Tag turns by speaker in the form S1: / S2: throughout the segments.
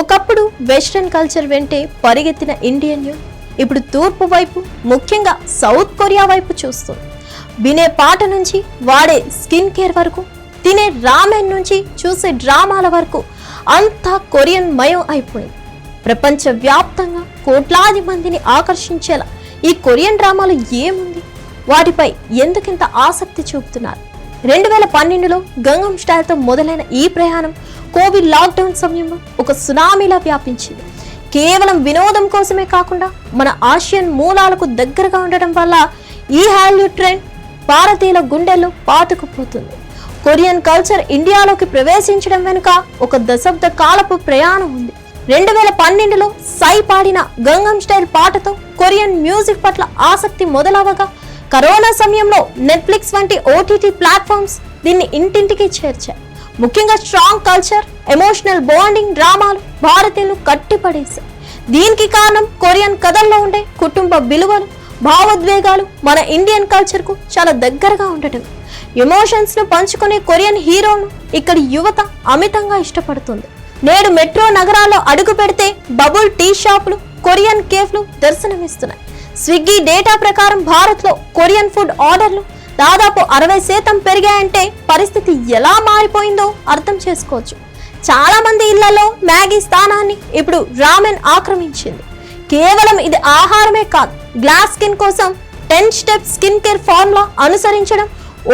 S1: ఒకప్పుడు western culture వెంటే పరిగెత్తిన Indian youth ఇప్పుడు తూర్పు వైపు ముఖ్యంగా సౌత్ కొరియా వైపు చూస్తుంది. వినే పాట నుంచి వాడే స్కిన్ కేర్ వరకు తినే రామెన్ నుంచి చూసే డ్రామాల వరకు అంతా కొరియన్ మయం అయిపోయింది. ప్రపంచవ్యాప్తంగా కోట్లాది మందిని ఆకర్షించేలా ఈ కొరియన్ డ్రామాలు ఏముంది? వాటిపై ఎందుకింత ఆసక్తి చూపుతున్నారు? రెండు వేల పన్నెండులో గంగం స్టైల్తో మొదలైన ఈ ప్రయాణం కోవిడ్ లాక్డౌన్ సమయంలో ఒక సునామీలా వ్యాపించింది. కేవలం వినోదం కోసమే కాకుండా మన ఆసియన్ మూలాలకు దగ్గరగా ఉండటం వల్ల ఈ హాల్యూ ట్రెండ్ భారతీయుల గుండెల్లో పాతుకుపోతుంది. కొరియన్ కల్చర్ ఇండియాలోకి ప్రవేశించడం వెనుక ఒక దశాబ్ద కాలపు ప్రయాణం ఉంది. రెండు వేల పన్నెండులో సై పాడిన గంగం స్టైల్ పాటతో కొరియన్ మ్యూజిక్ పట్ల ఆసక్తి మొదలవగా కరోనా సమయంలో నెట్ఫ్లిక్స్ వంటి ఓటీటీ ప్లాట్ఫామ్స్ దీన్ని ఇంటింటికి చేర్చాయి. ముఖ్యంగా స్ట్రాంగ్ కల్చర్ ఎమోషనల్ బాండింగ్ డ్రామాలు భారతీయులు కట్టిపడేశాయి. దీనికి కారణం కొరియన్ కథల్లో ఉండే కుటుంబ విలువలు భావోద్వేగాలు మన ఇండియన్ కల్చర్కు చాలా దగ్గరగా ఉండటం. ఎమోషన్స్ను పంచుకునే కొరియన్ హీరోను ఇక్కడ యువత అమితంగా ఇష్టపడుతుంది. నేడు మెట్రో నగరాల్లో అడుగు పెడితే బబుల్ టీ షాపులు కొరియన్ కేఫ్లు దర్శనమిస్తున్నాయి. స్విగ్గీ డేటా ప్రకారం భారత్లో కొరియన్ ఫుడ్ ఆర్డర్లు దాదాపు అరవై శాతం పెరిగాయంటే పరిస్థితి ఎలా మారిపోయిందో అర్థం చేసుకోవచ్చు. చాలామంది ఇళ్ళలో మ్యాగీ స్థానాన్ని ఇప్పుడు రామెన్ ఆక్రమించింది. కేవలం ఇది ఆహారమే కాదు గ్లాస్ స్కిన్ కోసం ten step skin care formula అనుసరించడం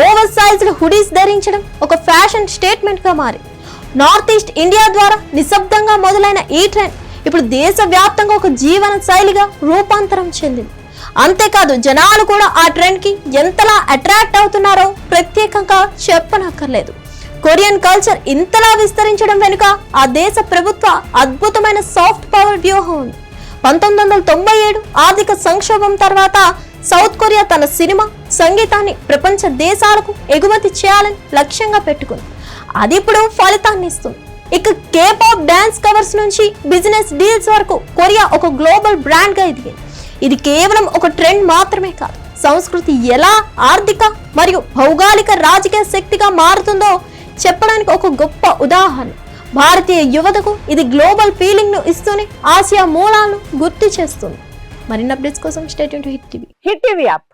S1: ఓవర్ సైజ్డ్ హుడీస్ ధరించడం ఒక ఫ్యాషన్ స్టేట్మెంట్గా మారింది. నార్త్ ఈస్ట్ ఇండియా ద్వారా నిశ్శబ్దంగా మొదలైన ఈ ట్రెండ్ ఇప్పుడు దేశవ్యాప్తంగా ఒక జీవన శైలిగా రూపాంతరం చెందింది. అంతేకాదు జనాలు కూడా ఆ ట్రెండ్కి ఎంతలా అట్రాక్ట్ అవుతున్నారో ప్రత్యేకంగా చెప్పనక్కర్లేదు. కొరియన్ కల్చర్ ఇంతలా విస్తరించడం వెనుక ఆ దేశ ప్రభుత్వ అద్భుతమైన సాఫ్ట్ పవర్ వ్యూహం ఉంది. పంతొమ్మిది వందల తొంభై ఏడు ఆర్థిక సంక్షోభం తర్వాత సౌత్ కొరియా తన సినిమా సంగీతాన్ని ప్రపంచ దేశాలకు ఎగుమతి చేయాలని లక్ష్యంగా పెట్టుకుంది. అది ఇప్పుడు ఫలితాన్ని ఇస్తుంది. ఇక కే పాప్ డాన్స్ కవర్స్ నుంచి బిజినెస్ డీల్స్ వరకు కొరియా ఒక గ్లోబల్ బ్రాండ్గా ఎదిగింది. ఇది కేవలం ఒక ట్రెండ్ మాత్రమే కాదు. సంస్కృతి ఎలా ఆర్థిక మరియు భౌగోళిక రాజకీయ శక్తిగా మారుతుందో చెప్పడానికి ఒక గొప్ప ఉదాహరణ. భారతీయ యువతకు ఇది గ్లోబల్ ఫీలింగ్ను ఇస్తూనే ఆసియా మూలాలను గుర్తు చేస్తుంది. మరిన్ని అప్డేట్స్ కోసం state Hit TV
S2: Hit TV app